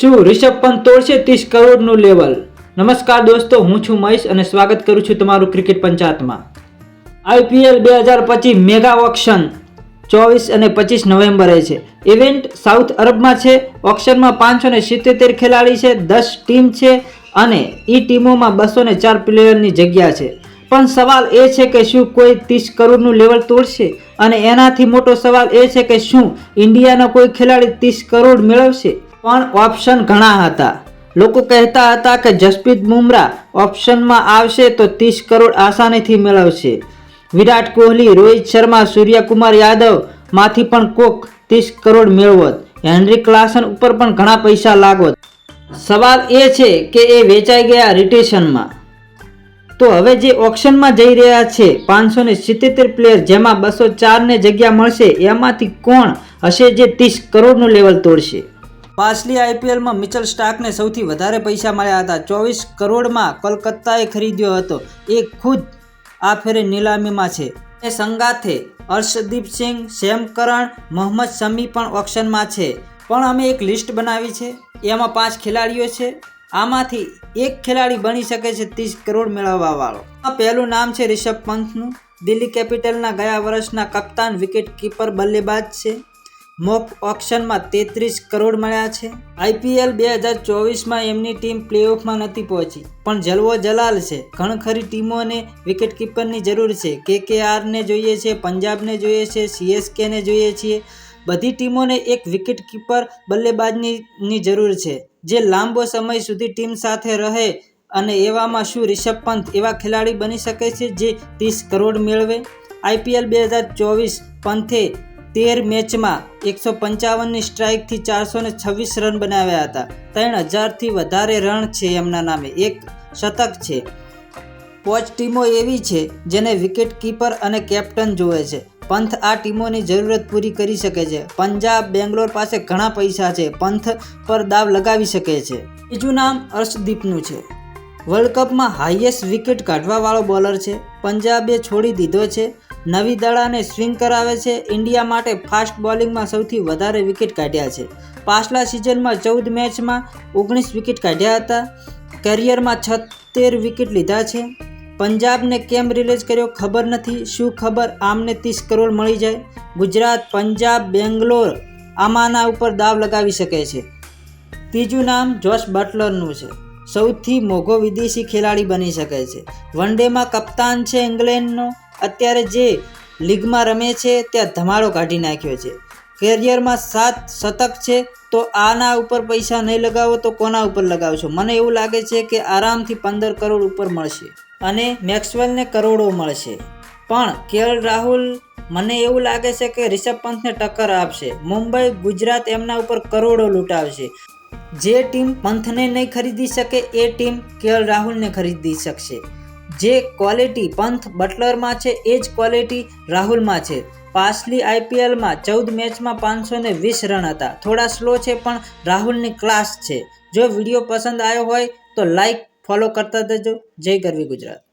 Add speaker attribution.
Speaker 1: શું રિષભ પંત તોડશે ત્રીસ કરોડનું લેવલ? નમસ્કાર દોસ્તો, હું છું મહેશ અને સ્વાગત કરું છું તમારું ક્રિકેટ પંચાયતમાં. આઈપીએલ બે હજાર પચીસ મેગા ઓક્શન ચોવીસ અને પચીસ નવેમ્બરે છે. ઇવેન્ટ સાઉથ અરબમાં છે, ઓક્શનમાં પાંચસો ને સિત્તેર ખેલાડી છે, દસ ટીમ છે અને એ ટીમોમાં બસો ને ચાર પ્લેયરની જગ્યા છે. પણ સવાલ એ છે કે શું કોઈ ત્રીસ કરોડનું લેવલ તોડશે? અને એનાથી મોટો સવાલ એ છે કે શું ઇન્ડિયાનો કોઈ ખેલાડી ત્રીસ કરોડ મેળવશે? પણ ઓપ્શન ઘણા હતા. લોકો કહેતા હતા કે જસપ્રીત બુમરા ઓપ્શનમાં આવશે તો ત્રીસ કરોડ આસાનીથી મેળવશે. વિરાટ કોહલી, રોહિત શર્મા, સૂર્યકુમાર યાદવમાંથી પણ કોક ત્રીસ કરોડ મેળવત. હેનરી ક્લાસન ઉપર પણ ઘણા પૈસા લાગોત. સવાલ એ છે કે એ વેચાઈ ગયા રિટેશનમાં. તો હવે જે ઓક્શનમાં જઈ રહ્યા છે, પાંચસો ને સિત્તેર પ્લેયર જેમાં બસો ચારને જગ્યા મળશે, એમાંથી કોણ હશે જે ત્રીસ કરોડનું લેવલ તોડશે? પાછલી આઈપીએલમાં મિચલ સ્ટાર્કને સૌથી વધારે પૈસા મળ્યા હતા. ચોવીસ કરોડમાં કલકત્તાએ ખરીદ્યો હતો. એ ખુદ આ ફેરે નીલામીમાં છે. એ સંગાથે હર્ષદીપ સિંહ, સેમ કરણ, મોહમ્મદ શમી પણ ઓક્શનમાં છે. પણ અમે એક લિસ્ટ બનાવી છે. એમાં પાંચ ખેલાડીઓ છે. આમાંથી એક ખેલાડી બની શકે છે ત્રીસ કરોડ મેળવવા વાળો આ પહેલું નામ છે રિષભ પંથનું દિલ્હી કેપિટલના ગયા વર્ષના કપ્તાન વિકેટ કીપર બલ્લેબાજ છે. મોક ઓક્શનમાં તેત્રીસ કરોડ મળ્યા છે. આઈપીએલ બે હજાર ચોવીસમાં એમની ટીમ પ્લેઓફમાં નથી પહોંચી, પણ જલવો જલાલ છે. ઘણખરી ટીમોને વિકેટકીપરની જરૂર છે. કેકેઆરને જોઈએ છે, પંજાબને જોઈએ છે, સીએસકેને જોઈએ છીએ. બધી ટીમોને એક વિકેટકીપર બલ્લેબાજની જરૂર છે, જે લાંબો સમય સુધી ટીમ સાથે રહે અને એવામાં શું રિષભ પંત એવા ખેલાડી બની શકે છે જે ત્રીસ કરોડ મેળવે? આઈપીએલ બે હજાર ચોવીસ પંથે તેર મેચમાં એકસો પંચાવનની સ્ટ્રાઇકથી ચારસો ને છવ્વીસ રન બનાવ્યા હતા. ત્રણ હજારથી વધારે રન છે એમના નામે. એક શતક છે. પોચ ટીમો એવી છે જેને વિકેટ કીપર અને કેપ્ટન જોવે છે. પંથ આ ટીમોની જરૂરત પૂરી કરી શકે છે. પંજાબ બેંગ્લોર પાસે ઘણા પૈસા છે. પંથ પર દાવ લગાવી શકે છે. બીજું નામ અર્શદીપનું છે. વર્લ્ડ કપમાં હાઈએસ્ટ વિકેટ કાઢવાવાળો બોલર છે. પંજાબે છોડી દીધો છે. નવી દડાને સ્વિંગ કરાવે છે. ઇન્ડિયા માટે ફાસ્ટ બોલિંગમાં સૌથી વધારે વિકેટ કાઢ્યા છે. પાછલા સિઝનમાં ચૌદ મેચમાં ઓગણીસ વિકેટ કાઢ્યા હતા. કરિયરમાં છત્તેર વિકેટ લીધા છે. પંજાબને કેમ રિલીઝ કર્યો ખબર નથી. શું ખબર? આમને ત્રીસ કરોડ મળી જાય. ગુજરાત, પંજાબ, બેંગ્લોર આમાંના ઉપર દાવ લગાવી શકે છે. ત્રીજું નામ જોશ બટલરનું છે. સૌથી મોઘો વિદેશી ખેલાડી બની શકે છે. વન ડેમાં કપ્તાન છે ઇંગ્લેન્ડનો અત્યારે જે લીગમાં રમે છે, ત્યાં ધમાડો કાઢી નાખ્યો છે. કેરિયરમાં સાત શતક છે, તો આના ઉપર પૈસા નહીં લગાવો, તો કોના ઉપર લગાવશો? મને એવું લાગે છે કે આરામથી પંદર કરોડ ઉપર મળશે અને મેક્સવેલને કરોડો મળશે. પણ કેએલ રાહુલ, મને એવું લાગે છે કે રિષભ પંતને ટક્કર આપશે. મુંબઈ, ગુજરાત એમના ઉપર કરોડો લૂંટાવશે. જે ટીમ પંથને નહીં ખરીદી શકે, એ ટીમ કેએલ રાહુલને ખરીદી શકશે. જે ક્વોલિટી પંથ બટલરમાં છે, એ જ ક્વોલિટી રાહુલમાં છે. પાછલી આઈપીએલમાં ચૌદ મેચમાં પાંચસો ને વીસ રન હતા. થોડા સ્લો છે, પણ રાહુલની ક્લાસ છે. જો વીડિયો પસંદ આવ્યો હોય તો લાઈક, ફોલો કરતા જજો જય ગરવી ગુજરાત.